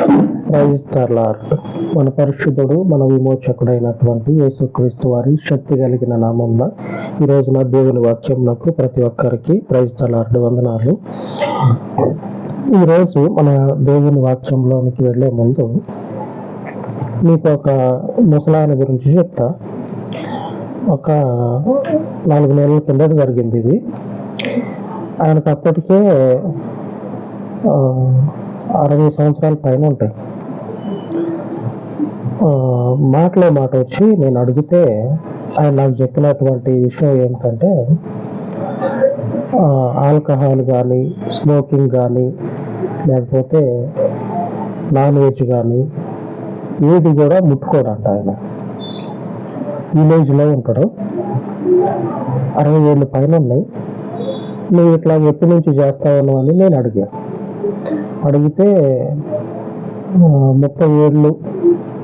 Praise మన పరిశుద్ధుడు మన విమోచకుడైనటువంటి యేసుక్రీస్తు వారి శక్తి కలిగిన నామంలో ఈ రోజున దేవుని వాక్యం నాకు ప్రతి ఒక్కరికి ప్రైజ్ వందనాలు. ఈరోజు మన దేవుని వాక్యంలోనికి వెళ్ళే ముందు మీకు ఒక ముసలాయన గురించి చెప్తా. ఒక నాలుగు నెలల కిందట జరిగింది ఇది. ఆయనకు అప్పటికే అరవై సంవత్సరాల పైన ఉంటాయి. మాటలో మాట వచ్చి నేను అడిగితే ఆయన నాకు చెప్పినటువంటి విషయం ఏమిటంటే ఆల్కహాల్ కానీ స్మోకింగ్ కానీ లేకపోతే నాన్ వెజ్ కానీ ఏది కూడా ముట్టుకోడంట ఆయన. విలేజ్లో ఉంటాడు. అరవై ఏళ్ళు పైన ఉన్నాయి. నువ్వు ఇట్లా ఎప్పటి నుంచి చేస్తావు అని నేను అడిగాను అడిగితే ముప్పై ఏళ్ళు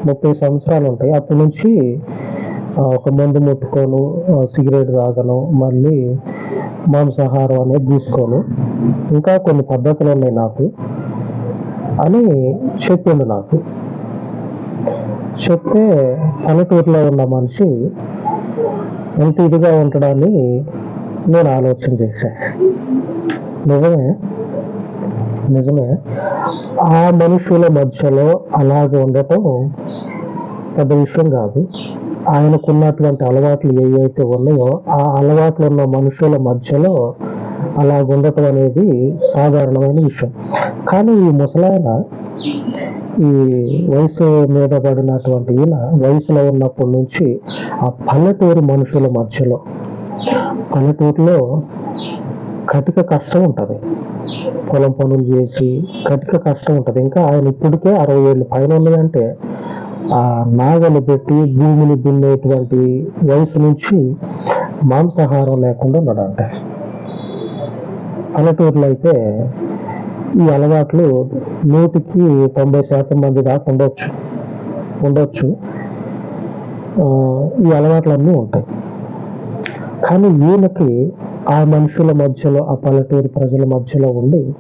ముప్పై సంవత్సరాలు ఉంటాయి. అప్పటి నుంచి ఒక మందు ముట్టుకోను సిగరెట్ తాగను మళ్ళీ మాంసాహారం అనేది తీసుకోను. ఇంకా కొన్ని పద్ధతులు ఉన్నాయి నాకు అని చెప్పిండు నాకు. చెప్తే పల్లెటూరులో ఉన్న మనిషి ఎంత ఇదిగా ఉంటాడని నేను ఆలోచన చేశాను నిజమే? నిజమే. ఆ మనుషుల మధ్యలో అలాగే ఉండటం పెద్ద విషయం కాదు. ఆయనకున్నటువంటి అలవాట్లు ఏవైతే ఉన్నాయో ఆ అలవాట్లు ఉన్న మనుషుల మధ్యలో అలాగ ఉండటం అనేది సాధారణమైన విషయం. కానీ ఈ ముసలాయన ఈ వయసు మీద పడినటువంటి ఈయన వయసులో ఉన్నప్పటి నుంచి ఆ పల్లెటూరు మనుషుల మధ్యలో పల్లెటూరులో కటిక కష్టం ఉంటుంది. పొలం పనులు చేసి కటిక కష్టం ఉంటుంది. ఇంకా ఆయన ఇప్పటికే అరవై ఏళ్ళు పైన ఉన్నాయంటే ఆ నాగలు పెట్టి భూమిని దున్నేటువంటి వయసు నుంచి మాంసాహారం లేకుండా ఉన్నాడంట. పల్లెటూరులో అయితే ఈ అలవాట్లు నూటికి తొంభై శాతం మంది దాకా ఉండొచ్చు. ఉండొచ్చు. ఆ, ఈ అలవాట్లన్నీ ఉంటాయి. కానీ ఈయనకి ఆ మనుషుల మధ్యలో ఆ పల్లెటూరు ప్రజల మధ్యలో ఉండి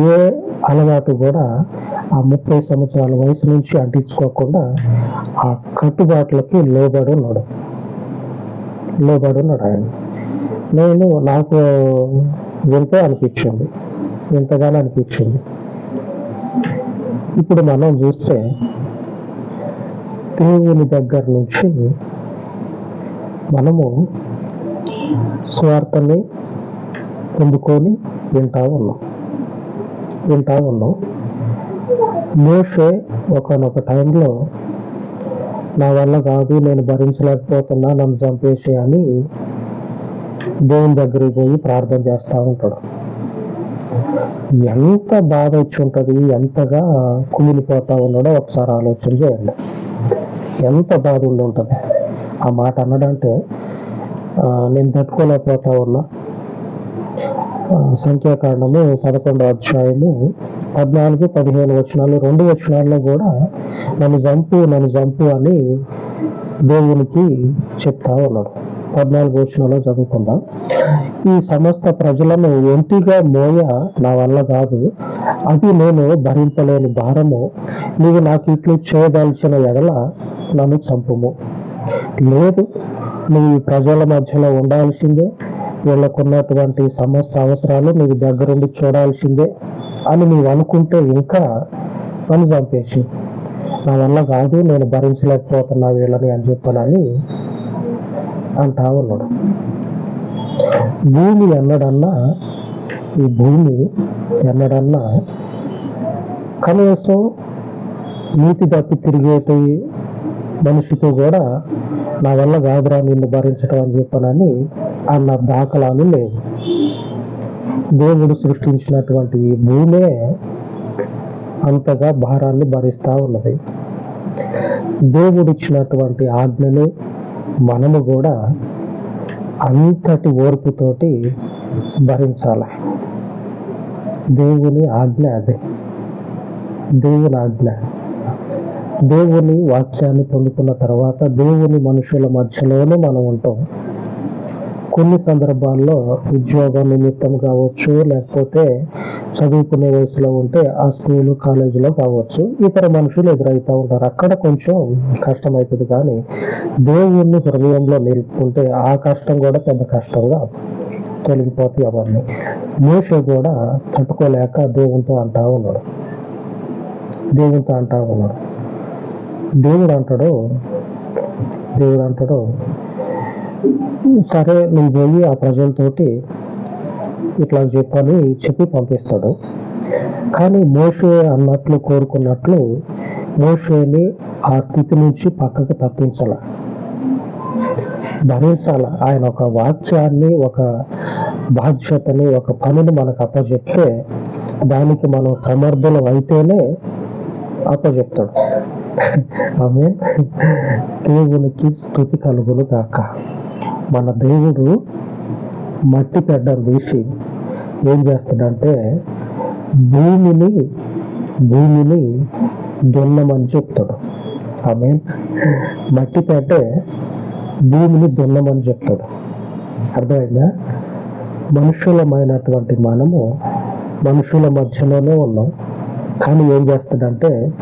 ఏ అలవాటు కూడా ఆ ముప్పై సంవత్సరాల వయసు నుంచి అంటించుకోకుండా ఆ కట్టుబాట్లకి లోబడి ఉన్నాడు. లోబడి ఉన్నాడు ఆయన. నేను నాకు వింత అనిపించింది. వింతగానే అనిపించింది. ఇప్పుడు మనం చూస్తే దేవుని దగ్గర నుంచి మనము స్వార్థని పొందుకొని వింటా ఉన్నాం. వింటా ఉన్నాం. మోషే ఒకనొక టైంలో నా వల్ల కాదు నేను భరించలేకపోతున్నా నన్ను చంపేసి అని దేవుని దగ్గరికి పోయి ప్రార్థన చేస్తూ ఉంటాడు. ఎంత బాధ వచ్చి ఉంటుంది ఎంతగా కుమిలిపోతా ఉన్నాడో ఒకసారి ఆలోచన చేయండి. ఎంత బాధ ఉండి ఉంటుంది. ఆ మాట అన్నాడంటే నేను తట్టుకోలేకపోతా ఉన్నా. సంఖ్యాకాండము పదకొండు అధ్యాయము పద్నాలుగు పదిహేను వచనాలు. రెండు వచనాల్లో కూడా నన్ను చంపు నన్ను చంపు అని దేవునికి చెప్తా ఉన్నాడు. పద్నాలుగు వచనాల్లో చదువుకుందాం. ఈ సమస్త ప్రజలను ఒంటిగా మోయ నా వల్ల కాదు. అది నేను భరింపలేని భారము. నీవు నాకు ఇట్లు చేయదలిచిన ఎడల నన్ను చంపుము. లేదు నువ్వు ప్రజల మధ్యలో ఉండాల్సిందే వీళ్ళకున్నటువంటి సమస్త అవసరాలు నీకు దగ్గరుండి చూడాల్సిందే అని నీవు అనుకుంటే ఇంకా నన్ను చంపేసి నా వల్ల కాదు నేను భరించలేకపోతున్నా వీళ్ళని అని చెప్పనని అంటా ఉన్నాడు. భూమి ఎన్నడన్నా ఈ భూమి ఎన్నడన్నా కనీసం నీతి తప్పి తిరిగేటి మనిషితో కూడా నా వల్ల కాదురా నిన్ను భరించడం అని చెప్పనని అన్న దాఖలాలు లేవు. దేవుడు సృష్టించినటువంటి ఈ భూమే అంతగా భారాన్ని భరిస్తూ ఉన్నది. దేవుడు ఇచ్చినటువంటి ఆజ్ఞలు మనము కూడా అంతటి ఓర్పుతోటి భరించాలి. దేవుని ఆజ్ఞ అదే. దేవుని ఆజ్ఞ. దేవుని వాక్యాన్ని పొందుకున్న తర్వాత దేవుని మనుషుల మధ్యలోనే మనం ఉంటాం. కొన్ని సందర్భాల్లో ఉద్యోగం నిమిత్తం కావచ్చు లేకపోతే చదువుకునే వయసులో ఉంటే ఆ స్కూలు కాలేజీలో కావచ్చు ఇతర మనుషులు ఎదురవుతూ ఉంటారు. అక్కడ కొంచెం కష్టం అవుతుంది కానీ దేవుణ్ణి హృదయంలో నిలుపుకుంటే ఆ కష్టం కూడా పెద్ద కష్టంగా తొలగిపోతాయి అవన్నీ. మోషే కూడా తట్టుకోలేక దేవునితో అంటా ఉన్నాడు. దేవునితో అంటా ఉన్నాడు. దేవుడు అంటాడు దేవుడు అంటాడు సరే నువ్వు పోయి ఆ ప్రజలతోటి ఇట్లా చెప్పని చెప్పి పంపిస్తాడు. కానీ మోషే అన్నట్లు కోరుకున్నట్లు మోషేని ఆ స్థితి నుంచి పక్కకు తప్పించాల. భరించాల. ఆయన ఒక వాక్యాన్ని ఒక బాధ్యతని ఒక పనిని మనకు అప్పచెప్తే దానికి మనం సమర్థులం అయితేనే అప్పచెప్తాడు ఆమె దేవునికి స్థుతి కలుగులు గాక. మన దేవుడు మట్టి పెడ్డలు తీసి ఏం చేస్తాడంటే భూమిని భూమిని దున్నమని చెప్తాడు. ఆమె మట్టి పెట్టే భూమిని దున్నమని చెప్తాడు. అర్థమైందా? మనుషులమైనటువంటి మనము మనుషుల మధ్యలోనే ఉన్నాం. కానీ ఏం చేస్తాడంటే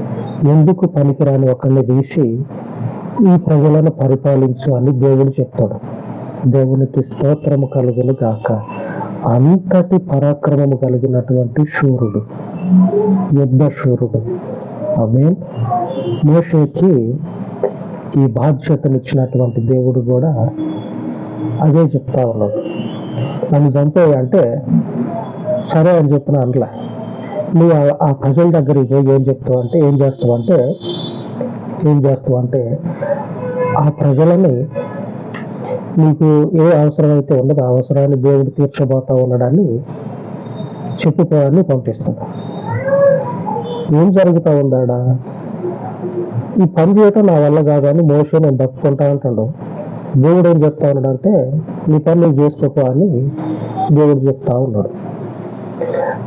ఎందుకు పనికిరాని ఒకరిని తీసి ఈ ప్రజలను పరిపాలించు అని దేవుడు చెప్తాడు. దేవునికి స్తోత్రము కలుగును గాక. అంతటి పరాక్రమము కలిగినటువంటి శూరుడు యుద్ధ శూరుడు. ఆమె మోషేకి ఈ బాధ్యతనిచ్చినటువంటి దేవుడు కూడా అదే చెప్తా ఉన్నాడు. నన్ను చంపేయి అంటే సరే అని చెప్పిన అనలే. నువ్వు ఆ- ప్రజల దగ్గరికి పోయి ఏం చెప్తావు అంటే ఏం చేస్తావు అంటే ఏం చేస్తావు అంటే ఆ ప్రజలని నీకు ఏ అవసరం అయితే ఉండదో ఆ అవసరాన్ని దేవుడు తీర్చబోతా ఉన్నాడని చెప్పుకోవాలని పంపిస్తాడు. ఏం జరుగుతా ఉందాడా? ఈ పని చేయటం నా వల్ల కాదని మోసే నేను దక్కుంటా అంటాడు. దేవుడు ఏం చెప్తా ఉన్నాడు అంటే నీ పని నువ్వు చేసుకోకో అని దేవుడు చెప్తా ఉన్నాడు.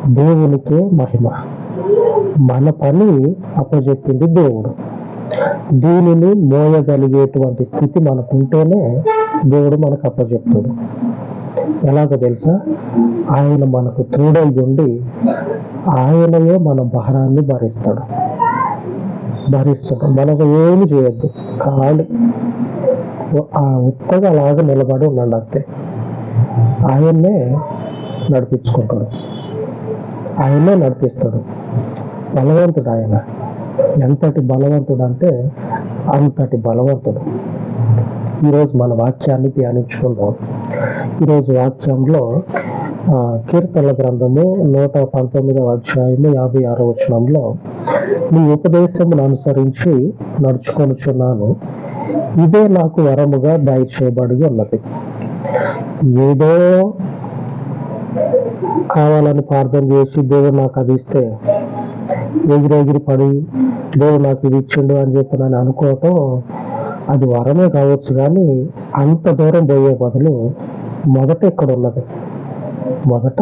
దేవునికే మహిమ. మన పని అప్పచెప్పింది దేవుడు. దీనిని మోయగలిగేటువంటి స్థితి మనకుంటేనే దేవుడు మనకు అప్పచెప్తాడు ఎలాగో తెలుసా? ఆయన మనకు తోడై ఉండి ఆయనయే మన భారాన్ని భరిస్తాడు. భరిస్తాడు. మనకు ఏమి చేయొద్దు. ఖాళీ. ఆ ఉత్తగా అలాగ నిలబడి ఉండండి అంతే. ఆయన్నే నడిపించుకుంటాడు. ఆయనే నడిపిస్తాడు. బలవంతుడు ఆయన. ఎంతటి బలవంతుడు అంటే అంతటి బలవంతుడు. ఈరోజు మన వాక్యాన్ని ధ్యానించుకుందాం. ఈరోజు వాక్యంలో ఆ, కీర్తనల గ్రంథము నూట పంతొమ్మిదవ అధ్యాయము యాభై ఆరో వచనంలో నీ ఉపదేశమును అనుసరించి నడుచుకొనుచున్నాను. ఇదే నాకు వరముగా దయచేయబడి ఉన్నది. ఏదో కావాలని ప్రార్థన చేసి దేవుడు నాకు అది ఇస్తే ఎగిరి ఎగిరి పడి దేవుడు నాకు ఇది ఇచ్చిండు అని చెప్పి నేను అనుకోవటం అది వరమే కావచ్చు కానీ అంత దూరం పోయే బదులు మొదట ఇక్కడ ఉన్నది. మొదట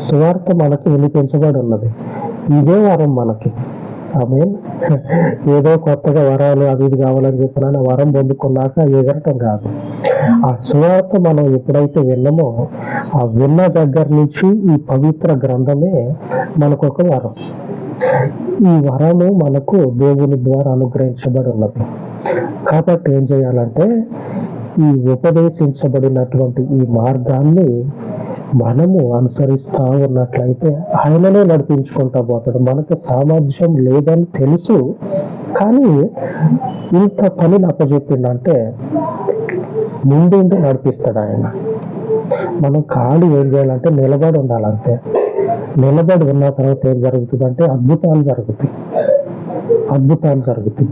సువార్త మనకి వినిపించబడి ఉన్నది. ఇదే వరం మనకి. ఆమె ఏదో కొత్తగా వరాలు అది ఇది కావాలని చెప్పిన వరం పొందుకున్నాక ఎగరటం కాదు. ఆ సువార్త మనం ఎప్పుడైతే విన్నామో ఆ విన్న దగ్గర నుంచి ఈ పవిత్ర గ్రంథమే మనకు ఒక వరం. ఈ వరము మనకు దేవుని ద్వారా అనుగ్రహించబడి ఉన్నది కాబట్టి ఏం చేయాలంటే ఈ ఉపదేశించబడినటువంటి ఈ మార్గాన్ని మనము అనుసరిస్తా ఉన్నట్లయితే ఆయననే నడిపించుకుంటా పోతాడు. మనకి సామర్థ్యం లేదని తెలుసు కానీ ఇంత పనిని అప్పచెప్పిండంటే ముందుండి నడిపిస్తాడు ఆయన. మనం కాళ్ళు ఏం చేయాలంటే నిలబడి ఉండాలంతే. నిలబడి ఉన్న తర్వాత ఏం జరుగుతుందంటే అద్భుతాలు జరుగుతాయి. అద్భుతాలు జరుగుతాయి.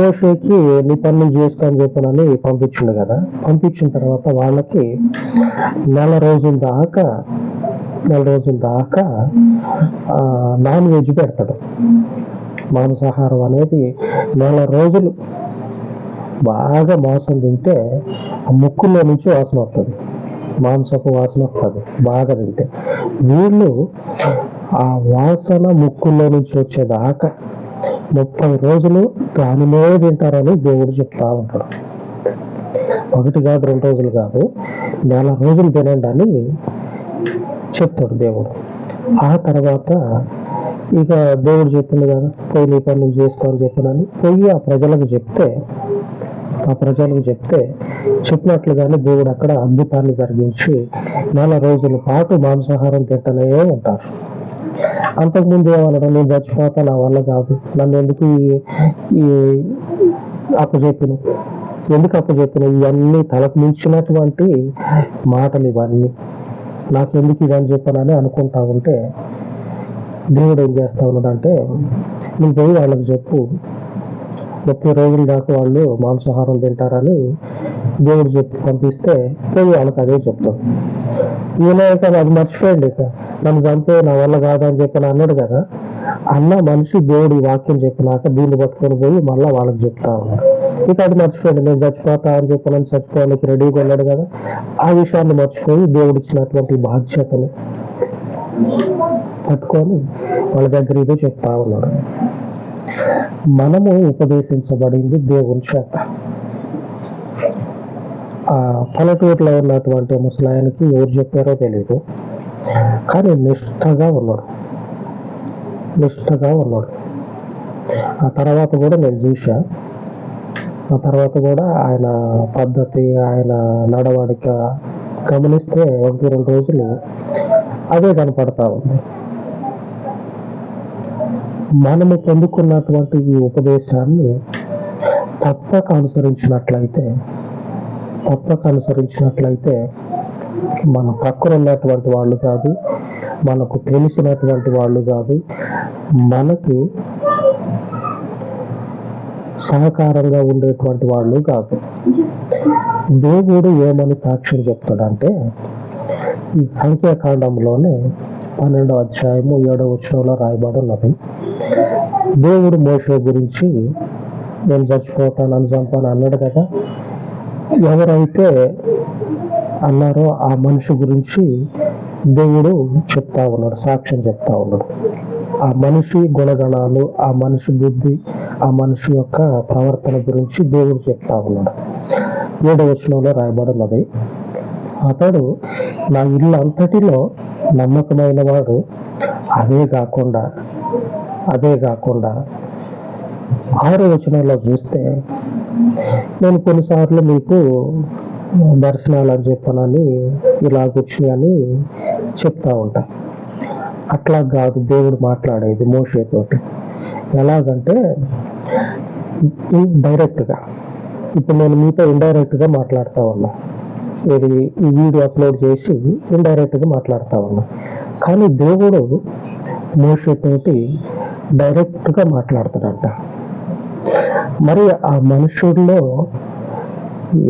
మోషేకి నీ పనులు చేసుకొని చెప్పనని పంపించిండు కదా. పంపించిన తర్వాత వాళ్ళకి నెల రోజుల దాకా నెల రోజుల దాకా నాన్ వెజ్ పెడతాడు. మాంసాహారం అనేది నెల రోజులు బాగా మాంసం తింటే ఆ ముక్కులో నుంచి వాసన వస్తుంది మాంసపు వాసన వస్తుంది బాగా తింటే. వీళ్ళు ఆ వాసన ముక్కులో నుంచి వచ్చేదాకా ముప్పై రోజులు దానిలో తింటారని దేవుడు చెప్తా ఉంటాడు. ఒకటి కాదు రెండు రోజులు కాదు నెల రోజులు తినండి అని చెప్తాడు దేవుడు. ఆ తర్వాత ఇక దేవుడు చెప్పింది కదా పోయి నీ పని నువ్వు చేసుకో చెప్పినని పోయి ఆ ప్రజలకు చెప్తే ఆ ప్రజలకు చెప్తే చెప్పినట్లుగానే దేవుడు అక్కడ అద్భుతాన్ని జరిగించి నెల రోజుల పాటు మాంసాహారం తింటనే ఉంటారు అంతకుముందు ఏమనడం నేను చచ్చిపోతా నా వల్ల కాదు. నన్ను ఎందుకు ఈ- అప్పచెప్పిన ఎందుకు అప్పచెప్పిన ఇవన్నీ తలకు మించినటువంటి మాటలు ఇవన్నీ. నాకెందుకు ఇవన్నీ చెప్పానని అనుకుంటా ఉంటే దేవుడు ఏం చేస్తా ఉన్నాడంటే నువ్వు పోయి వాళ్ళకి చెప్పు. ముప్పై రోజుల దాకా వాళ్ళు మాంసాహారం తింటారని దేవుడు చెప్పి పంపిస్తే పోయి వాళ్ళకి అదే చెప్తాం ఈయన అది మర్చిపోయండి ఇక నన్ను చంపే నా వల్ల కాదని చెప్పి అన్నాడు కదా. అన్న మనిషి దేవుడి వాక్యం చెప్పినాక దీన్ని పట్టుకొని పోయి మళ్ళీ వాళ్ళకి చెప్తా ఉన్నాడు. ఇక అది మర్చిపోయింది. నేను చచ్చిపోతా అని చెప్పి నన్ను చచ్చిపోవడానికి రెడీగా ఉన్నాడు కదా. ఆ విషయాన్ని మర్చిపోయి దేవుడు ఇచ్చినటువంటి బాధ్యతని పట్టుకొని వాళ్ళ దగ్గర ఇదే చెప్తా ఉన్నాడు. మనము ఉపదేశించబడింది దేవుని చేత. ఆ పల్లెటూరులో ఉన్నటువంటి ముసలాయనకి ఎవరు చెప్పారో తెలియదు కానీ నిష్ఠగా ఉన్నాడు. నిష్ఠగా ఉన్నాడు. ఆ తర్వాత కూడా నేను చూసా ఆ తర్వాత కూడా ఆయన పద్ధతి ఆయన నడవడిక గమనిస్తే ఒకటి రెండు రోజులు అదే కనపడతా ఉంది. మనము పొందుకున్నటువంటి ఈ ఉపదేశాన్ని తప్పక అనుసరించినట్లయితే తప్పక అనుసరించినట్లయితే మన పక్కన ఉన్నటువంటి వాళ్ళు కాదు మనకు తెలిసినటువంటి వాళ్ళు కాదు మనకి సహకారంగా ఉండేటువంటి వాళ్ళు కాదు. దేవుడు ఏమని సాక్ష్యం చెప్తాడంటే ఈ సంఖ్యాకాండంలోనే పన్నెండవ అధ్యాయము ఏడవ వచనంలో రాయబడి ఉన్నది. దేవుడు మోషే గురించి నేను చచ్చిపోతాను అని చంపాను అన్నాడు కదా. ఎవరైతే అన్నారో ఆ మనిషి గురించి దేవుడు చెప్తా ఉన్నాడు సాక్ష్యం చెప్తా ఉన్నాడు. ఆ మనిషి గుణగణాలు ఆ మనిషి బుద్ధి ఆ మనిషి యొక్క ప్రవర్తన గురించి దేవుడు చెప్తా ఉన్నాడు. ఏడవ వచనంలో రాయబడినది అతడు నా ఇల్లు అంతటిలో నమ్మకమైన వాడు అదే కాకుండా అదే కాకుండా ఆరో వచనంలో చూస్తే నేను కొన్నిసార్లు మీకు దర్శనాలు అని చెప్పనని ఇలా కూర్చుని చెప్తా ఉంటా. అట్లా కాదు దేవుడు మాట్లాడేది మోషేతోటి. ఎలాగంటే డైరెక్ట్గా ఇప్పుడు నేను మీతో ఇండైరెక్ట్గా మాట్లాడుతూ ఉన్నా. ఇది ఈ వీడియో అప్లోడ్ చేసి ఇండైరెక్ట్గా మాట్లాడుతూ ఉన్నా. కానీ దేవుడు మోషతోటి డైరెక్ట్గా మాట్లాడుతాడంట మరి ఆ మనుషుల్లో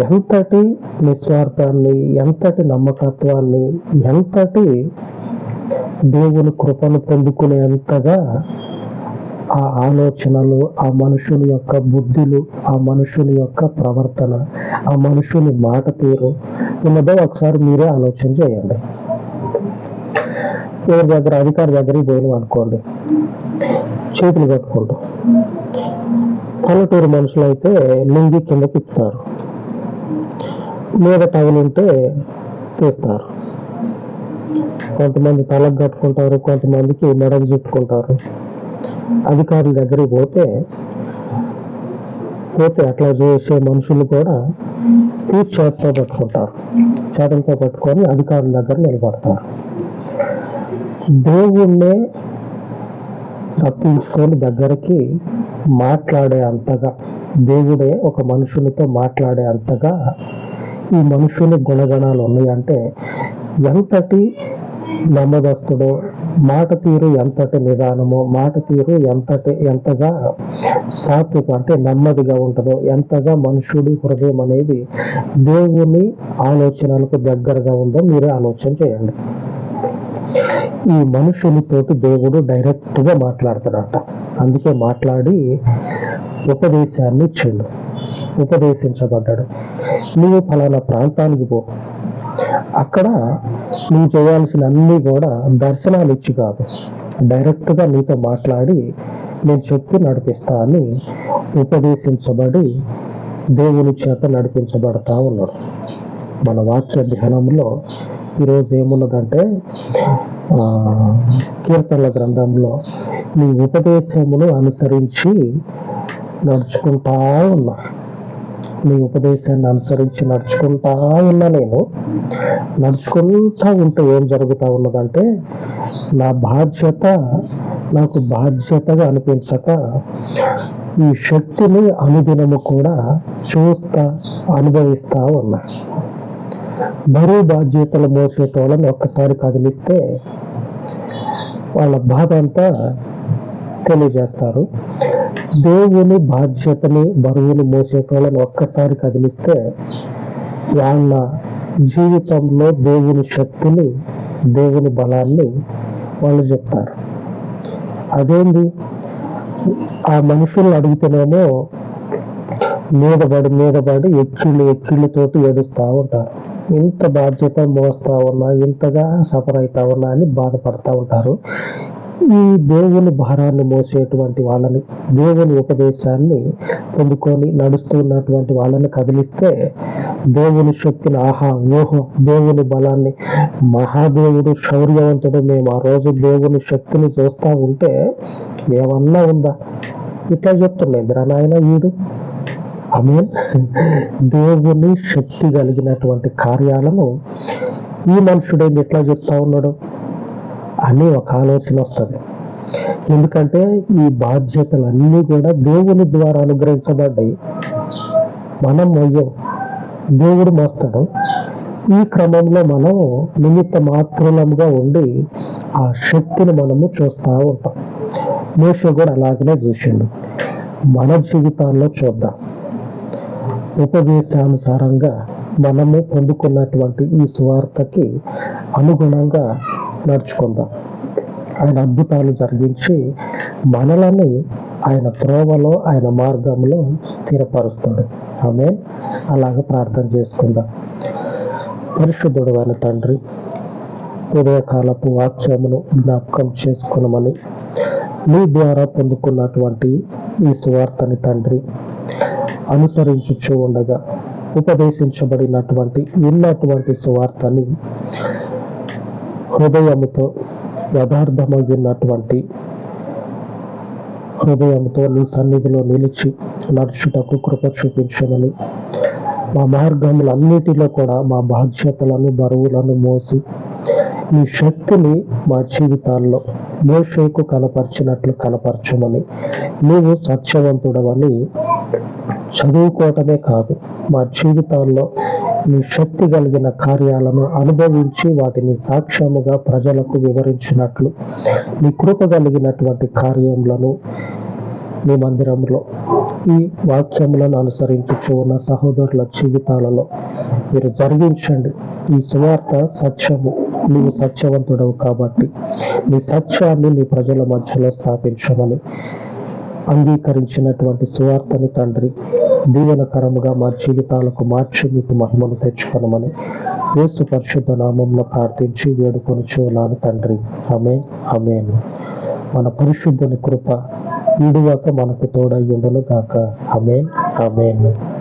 ఎంతటి నిస్వార్థాన్ని ఎంతటి నమ్మకత్వాన్ని ఎంతటి దేవుని కృపను పొందుకునేంతగా ఆ ఆలోచనలు ఆ మనుషుని యొక్క బుద్ధులు ఆ మనుషుని యొక్క ప్రవర్తన ఆ మనుషుని మాట తీరు ఉన్నదో ఒకసారి మీరే ఆలోచన చేయండి. ఎవరి దగ్గర అధికారి దగ్గరికి పోయినాం అనుకోండి చేతులు కట్టుకుంటాం. పల్లెటూరు మనుషులు అయితే లింగి కింద తిప్పుతారు మీద టవల్ ఉంటే తీస్తారు. కొంతమంది తలకు కట్టుకుంటారు కొంతమందికి మెడకు చుట్టుకుంటారు. అధికారుల దగ్గరికి పోతే పోతే అట్లా చేసే మనుషులు కూడా తీర్చి చేతితో పట్టుకుంటారు. చేతులతో పట్టుకొని అధికారుల దగ్గర నిలబడతారు. దేవుణ్ణే తప్పించుకొని దగ్గరికి మాట్లాడే అంతగా దేవుడే ఒక మనుషునితో మాట్లాడే అంతగా ఈ మనుషుని గుణగణాలు ఉన్నాయంటే ఎంతటి నమ్మదస్తుడో మాట తీరు ఎంతటి నిదానమో మాట తీరు ఎంతటి ఎంతగా సాత్విక అంటే నెమ్మదిగా ఉంటుందో ఎంతగా మనుషుడి హృదయం అనేది దేవుని ఆలోచనలకు దగ్గరగా ఉందో మీరే ఆలోచన చేయండి. ఈ మనుషులతోటి దేవుడు డైరెక్ట్గా అందుకే మాట్లాడి ఉపదేశాన్ని ఇచ్చిండు ఉపదేశించబడ్డాడు. నువ్వు ఫలానా ప్రాంతానికి పో. అక్కడ నువ్వు చేయాల్సిన అన్నీ కూడా దర్శనాలు ఇచ్చి కాదు. డైరెక్ట్గా నీతో మాట్లాడి నేను చెప్పి నడిపిస్తా అని ఉపదేశించబడి దేవుని చేత నడిపించబడతా ఉన్నాడు. మన వాక్య ధ్యానంలో ఈరోజు ఏమున్నదంటే ఆ, కీర్తనల గ్రంథంలో నీ ఉపదేశమును అనుసరించి నడుచుకుంటా ఉన్నా. నీ ఉపదేశాన్ని అనుసరించి నడుచుకుంటా ఉన్నా నేను. నడుచుకుంటా ఉంటే ఏం జరుగుతూ ఉన్నదంటే నా బాధ్యత నాకు బాధ్యతగా అనిపించక ఈ శక్తిని అనుదినము కూడా చూస్తా అనుభవిస్తా ఉన్నా. బరువు బాధ్యతలు మోసేటోళ్ళని ఒక్కసారి కదిలిస్తే వాళ్ళ బాధ అంతా తెలియజేస్తారు. దేవుని బాధ్యతని బరువుని మోసేటోళ్ళని ఒక్కసారి కదిలిస్తే వాళ్ళ జీవితంలో దేవుని శక్తిని దేవుని బలాన్ని వాళ్ళు చెప్తారు. అదేంది? ఆ మనుషుల్ని అడిగితేనేమో మీదబడి మీదబడి ఎక్కిళ్ళు ఎక్కిళ్ళతోటి ఏడుస్తూ ఉంటారు. ఇంత బాధ్యత మోస్తా ఉన్నా ఇంతగా సఫర్ అవుతా ఉన్నా అని బాధపడతా ఉంటారు. ఈ దేవుని భారాన్ని మోసేటువంటి వాళ్ళని దేవుని ఉపదేశాన్ని పొందుకొని నడుస్తున్నటువంటి వాళ్ళని కదిలిస్తే దేవుని శక్తిని ఆహా వ్యూహం దేవుని బలాన్ని మహాదేవుడు శౌర్యవంతుడు మేము ఆ రోజు దేవుని శక్తిని చూస్తూ ఉంటే ఏమన్నా ఉందా? ఇట్లా చెప్తున్నాయి. నాయన వీడు ఆమె దేవుని శక్తి కలిగినటువంటి కార్యాలను ఈ మనుషుడేంది ఎట్లా చెప్తా ఉన్నాడు? అని ఒక ఆలోచన వస్తుంది. ఎందుకంటే ఈ బాధ్యతలన్నీ కూడా దేవుని ద్వారా అనుగ్రహించబడ్డాయి. మనం మొయ్యం దేవుడు మోస్తాడు. ఈ క్రమంలో మనం నిమిత్త మాత్రులముగా ఉండి ఆ శక్తిని మనము చూస్తూ ఉంటాం. మోష కూడా అలాగనే చూసిండు. మన జీవితాల్లో చూద్దాం. ఉపదేశానుసారంగా మనము పొందుకున్నటువంటి ఈ సువార్తకి అనుగుణంగా నడుచుకుందాం. ఆయన అద్భుతాలు జరిగించి మనలని ఆయన త్రోవలో ఆయన మార్గంలో స్థిరపరుస్తాడు. ఆమె అలాగ ప్రార్థన చేసుకుందాం. పరిశుద్ధుడు అయిన తండ్రి ఉదయకాలపు వాక్యమును జ్ఞాపకం చేసుకునమని నీ ద్వారా పొందుకున్నటువంటి ఈ సువార్తని తండ్రి అనుసరించుచూ ఉండగా ఉపదేశించబడినటువంటి విన్నటువంటి సువార్తని హృదయముతో యథార్థమగినటువంటి హృదయంతో నీ సన్నిధిలో నిలిచి నడుచుటకు కృప చూపించమని మా మార్గములన్నిటిలో కూడా మా బాధ్యతలను బరువులను మోసి నీ శక్తిని మా జీవితాల్లో మోషేకు కనపరిచినట్లు కనపరచమని నీవు సత్యవంతుడవని చదువుకోవటమే కాదు మా జీవితాల్లో నీ శక్తి కలిగిన కార్యాలను అనుభవించి వాటిని సాక్ష్యముగా ప్రజలకు వివరించినట్లు నీ కృప కలిగినటువంటి కార్యములను మీ మందిరంలో ఈ వాక్యములను అనుసరించుచు ఉన్న సహోదరుల జీవితాలలో మీరు జరిగించండి. ఈ సువార్త సత్యము. నీవు సత్యవంతుడవు కాబట్టి నీ సత్యాన్ని నీ ప్రజల మధ్యలో స్థాపించమని అంగీకరించినటువంటి సువార్తని తండ్రి దీవెనకరముగా మా జీవితాలకు మార్చి మీకు మహిమను తెచ్చుకొనమని యేసు పరిశుద్ధ నామంలో ప్రార్థించి వేడుకొని చూలాను తండ్రి. ఆమె అమేను మన పరిశుద్ధుని కృప విడువక మనకు తోడై ఉండను గాక ఆమె అమేను